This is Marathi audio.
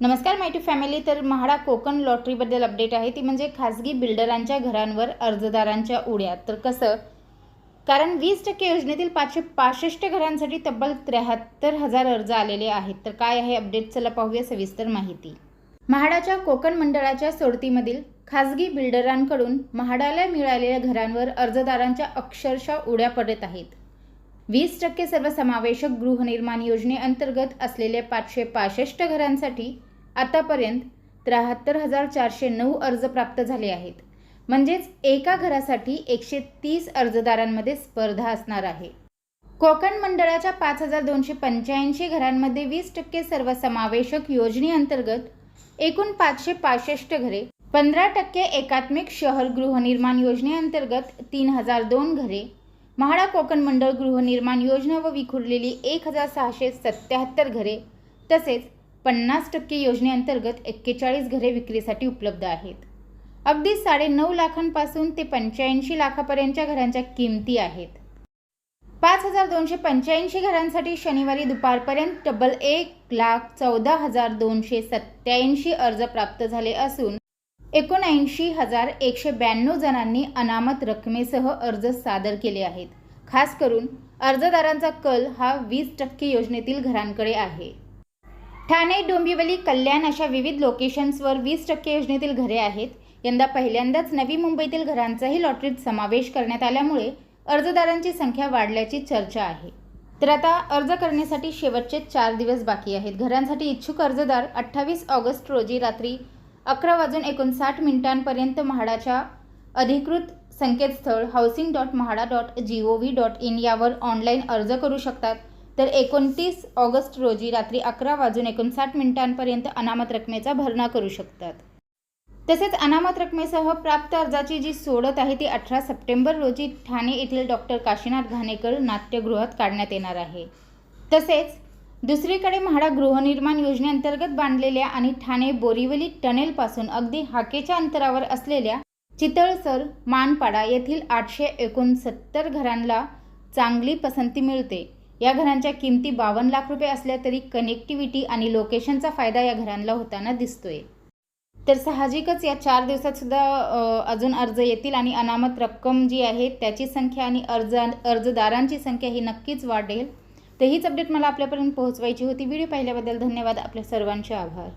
नमस्कार माहिती फॅमिली. तर म्हाडा कोकण लॉटरीबद्दल अपडेट आहे. ती म्हणजे खाजगी बिल्डरांच्या घरांवर अर्जदारांच्या उड्या. तर कसं? कारण वीस टक्के योजनेतील पाचशे पासष्ट घरांसाठी तब्बल त्र्याहत्तर हजार अर्ज आलेले आहेत. तर काय आहे अपडेट? चला पाहूया सविस्तर माहिती. म्हाडाच्या कोकण मंडळाच्या सोडतीमधील खाजगी बिल्डरांकडून म्हाडाला मिळालेल्या घरांवर अर्जदारांच्या अक्षरशः उड्या पडत आहेत. वीस टक्के सर्वसमावेशक गृहनिर्माण योजनेअंतर्गत असलेल्या पाचशे पासष्ट घरांसाठी आतापर्यंत त्र्याहत्तर हजार चारशे नऊ अर्ज प्राप्त झाले आहेत. म्हणजेच एका घरासाठी एकशे तीस अर्जदारांमध्ये स्पर्धा असणार आहे. कोकण मंडळाच्या पाच हजार दोनशे पंच्याऐंशी घरांमध्ये वीस टक्के सर्वसमावेशक योजनेअंतर्गत एकूण पाचशे पासष्ट घरे पंधरा टक्के एकात्मिक शहर गृहनिर्माण योजनेअंतर्गत तीन हजार दोन घरे म्हाडा कोकण मंडळ गृहनिर्माण योजना व विखुरलेली एक हजार सहाशे सत्याहत्तर घरे तसेच पन्नास टक्के योजनेअंतर्गत एक्केचाळीस घरे विक्रीसाठी उपलब्ध आहेत. अगदी साडेनऊ लाखांपासून ते पंच्याऐंशी लाखापर्यंतच्या घरांच्या किमती आहेत. पाच हजार दोनशे पंच्याऐंशी घरांसाठी शनिवारी दुपारपर्यंत तब्बल एक लाख चौदा हजार दोनशे सत्याऐंशी अर्ज प्राप्त झाले असून एकोणऐंशी हजार एकशे ब्याण्णव जणांनी अनामत रकमेसह अर्ज सादर केले आहेत. खास करून अर्जदारांचा कल हा वीस टक्के योजनेतील घरांकडे आहे. ठाणे डोंबिवली कल्याण अशा विविध लोकेशन्सवर वीस टक्के योजनेतील घरे आहेत. यंदा पहिल्यांदाच नवी मुंबईतील घरांचाही लॉटरीत समावेश करण्यात आल्यामुळे अर्जदारांची संख्या वाढल्याची चर्चा आहे. तर आता अर्ज करण्यासाठी शेवटचे चार दिवस बाकी आहेत. घरांसाठी इच्छुक अर्जदार अठ्ठावीस ऑगस्ट रोजी रात्री अकरा वाजून एकोणसाठ मिनिटांपर्यंत म्हाडाच्या अधिकृत संकेतस्थळ housing dot MHADA dot G O V dot in यावर ऑनलाईन अर्ज करू शकतात. तर एकोणतीस ऑगस्ट रोजी रात्री अकरा वाजून एकोणसाठ मिनिटांपर्यंत अनामत रकमेचा भरणा करू शकतात. तसेच अनामत रकमेसह प्राप्त अर्जाची जी सोडत आहे ती अठरा सप्टेंबर रोजी ठाणे येथील डॉक्टर काशीनाथ घाणेकर नाट्यगृहात काढण्यात येणार आहे. तसेच दुसरीकडे म्हाडा गृहनिर्माण योजनेअंतर्गत बांधलेल्या आणि ठाणे बोरिवली टनेलपासून अगदी हाकेच्या अंतरावर असलेल्या चितळसर मानपाडा येथील आठशे एकोणसत्तर घरांना चांगली पसंती मिळते. या घरांच्या किमती बावन्न लाख रुपये असल्या तरी कनेक्टिव्हिटी आणि लोकेशनचा फायदा या घरांना होताना दिसतोय. तर साहजिकच या चार दिवसात सुद्धा अजून अर्ज येतील आणि अनामत रक्कम जी आहे त्याची संख्या आणि अर्ज अर्जदारांची संख्या ही नक्कीच वाढेल. तर हीच अपडेट मला आपल्यापर्यंत पोहोचवायची होती. व्हिडिओ पाहिल्याबद्दल धन्यवाद. आपल्या सर्वांचे आभार.